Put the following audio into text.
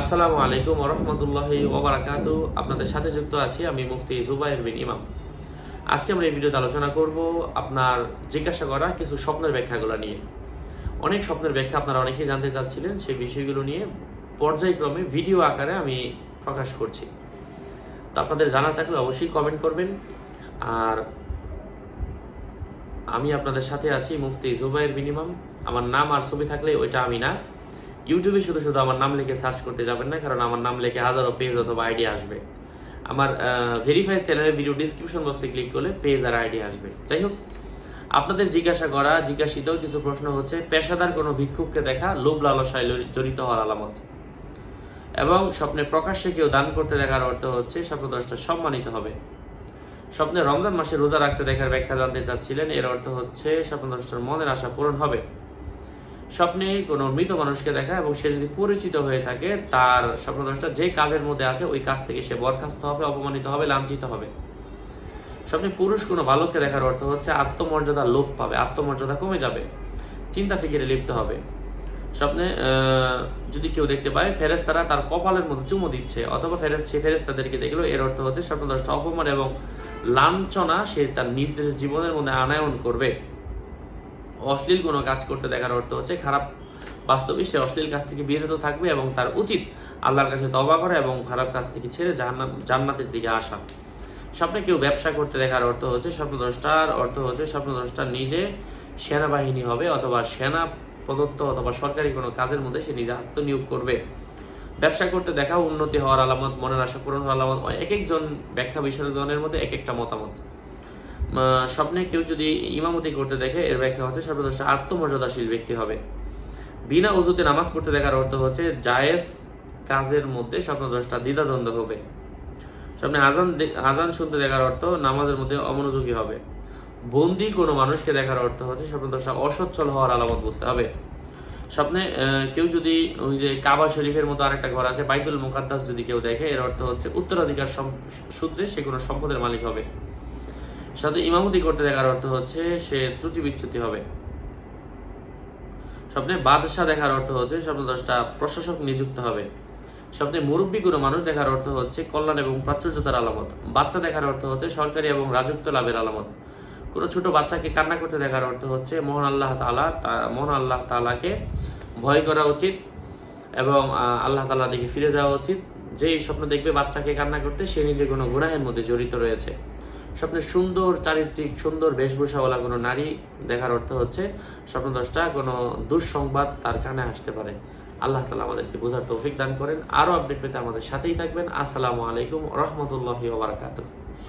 আসসালামু আলাইকুম রহমতুল্লাহি ওবরাকাত আপনাদের সাথে যুক্ত আছি আমি মুফতি জুবাইর বিন ইমাম। আজকে আমরা এই ভিডিওতে আলোচনা করব আপনার জিজ্ঞাসা করা কিছু স্বপ্নের ব্যাখ্যাগুলো নিয়ে। অনেক স্বপ্নের ব্যাখ্যা আপনারা অনেকেই জানতে চাচ্ছিলেন, সেই বিষয়গুলো নিয়ে পর্যায়ক্রমে ভিডিও আকারে আমি প্রকাশ করছি। তো আপনাদের জানা থাকলে অবশ্যই কমেন্ট করবেন। আর আমি আপনাদের সাথে আছি মুফতি জুবাইর বিন ইমাম। আমার নাম আর ছবি থাকলে ওইটা আমি না। ইউটিউবে শুধু শুধু আমার নাম লিখে সার্চ করতে যাবেন না, কারণ আমার নাম লিখে হাজারো পেজ অথবা আইডি আসবে। আমার ভেরিফাইড চ্যানেলের ভিডিও ডিসক্রিপশন বক্সে ক্লিক করলে পেজ আর আইডি আসবে। যাই হোক আপনাদের জিজ্ঞাসা করা, জিজ্ঞাসিত কিছু প্রশ্ন হচ্ছে, পেশাদার কোনো ভিক্ষুককে দেখা লোভ লালসায় জড়িত হওয়ার আলামত। এবং স্বপ্নে প্রকাশ্যে কেউ দান করতে দেখার অর্থ হচ্ছে স্বপ্নদ্রষ্টা সম্মানিত হবে। স্বপ্নে রমজান মাসে রোজা রাখতে দেখার ব্যাখ্যা জানতে চাচ্ছিলেন, এর অর্থ হচ্ছে স্বপ্নদ্রষ্টার মনের আশা পূরণ হবে। স্বপ্নে কোনো মৃত মানুষকে দেখা এবং সে যদি পরিচিত হয়ে থাকে, তার স্বপ্নদ্রষ্টা যে কাজের মধ্যে আছে, ওই কাজ থেকে সে বরখাস্ত হবে, অপমানিত হবে, লাঞ্ছিত হবে। স্বপ্নে পুরুষ কোনো বালককে দেখার অর্থ হচ্ছে আত্মমর্যাদা লোপ পাবে, আত্মমর্যাদা কমে যাবে, চিন্তা ফিকিরে লিপ্ত হবে। স্বপ্নে যদি কেউ দেখতে পায় ফেরেস্তারা তার কপালের মধ্যে চুমো দিচ্ছে, অথবা ফেরেস সে ফেরেস্তাদেরকে দেখল এর অর্থ হচ্ছে স্বপ্নদ্রষ্টা অপমান এবং লাঞ্ছনা সে তার নিজ দেশের জীবনের মধ্যে আনায়ন করবে। অশ্লীল কোনো কাজ করতে দেখার অর্থ হচ্ছে খারাপ বাস্তবে সে অশ্লীল কাজ থেকে বিরত থাকবে এবং তার উচিত আল্লাহর কাছে তবা করা এবং খারাপ কাজ থেকে ছেড়ে জান্নাতের দিকে আসা। স্বপ্নে কেউ ব্যবসা করতে দেখার অর্থ হচ্ছে স্বপ্নদ্রষ্টার অর্থ হচ্ছে স্বপ্নদ্রষ্টা নিজে সেনাবাহিনী হবে অথবা সেনা প্রদত্ত অথবা সরকারি কোনো কাজের মধ্যে সে নিজে আত্মনিয়োগ করবে। ব্যবসা করতে দেখা উন্নতি হওয়ার আলামত, মনের আশা পূরণ হওয়ার আলামত, এক একজন ব্যাখ্যা বিশেষজনের মধ্যে এক একটা মতামত। স্বপ্নে কেউ যদি ইমামতি করতে দেখে, এর ব্যাখ্যা হচ্ছে সর্বদর্শা আত্মমর্যাদাশীল ব্যক্তি হবে। বিনা উজুতে নামাজ পড়তে দেখার অর্থ হচ্ছে জায়েজ কাজের মধ্যে স্বপ্নদ্রষ্টা দ্বিধাদ্বন্দ্ব হবে। স্বপ্নে আজান আজান শুনতে দেখার অর্থ নামাজের মধ্যে অমনোযোগী হবে। বন্দি কোনো মানুষকে দেখার অর্থ হচ্ছে স্বপ্নদ্রষ্টা অসচ্ছল হওয়ার আলামত বুঝতে হবে। স্বপ্নে কেউ যদি ওই যে কাবা শরীফের মতো আরেকটা ঘর আছে, বাইতুল মুকাদ্দাস যদি কেউ দেখে, এর অর্থ হচ্ছে উত্তরাধিকার সূত্রে সে কোনো সম্পদের মালিক হবে। সাথে ইমামতি করতে দেখার অর্থ হচ্ছে সে ত্রুটি বিচ্যুতি হবে। স্বপ্নে বাদশাহ দেখার অর্থ হচ্ছে স্বপ্নদ্রষ্টা প্রশাসক নিযুক্ত হবে। স্বপ্নে মুরব্বী কোনো মানুষ দেখার অর্থ হচ্ছে কল্যাণ এবং প্রাচুর্যতার আলামত। বাচ্চা দেখার অর্থ হচ্ছে সরকারি এবং রাজত্ব লাভের আলামত। কোনো ছোট বাচ্চাকে কান্না করতে দেখার অর্থ হচ্ছে মহান আল্লাহ তালা মহান আল্লাহ তালাকে ভয় করা উচিত এবং আল্লাহ তালা দিকে ফিরে যাওয়া উচিত। যেই স্বপ্ন দেখবে বাচ্চাকে কান্না করতে, সে নিজে কোনো গুনাহের মধ্যে জড়িত রয়েছে। স্বপ্নে সুন্দর চারিত্রিক সুন্দর বেশভূষাওয়ালা কোনো নারী, দেখার অর্থ হচ্ছে স্বপ্নদ্রষ্টা কোনো দুঃসংবাদ তার কানে আসতে পারে। আল্লাহ তালা আমাদেরকে বোঝার তৌফিক দান করেন। আরও আপডেট পেতে আমাদের সাথেই থাকবেন। আসসালামু আলাইকুম রহমতুল্লাহি ওবরাকাতুহ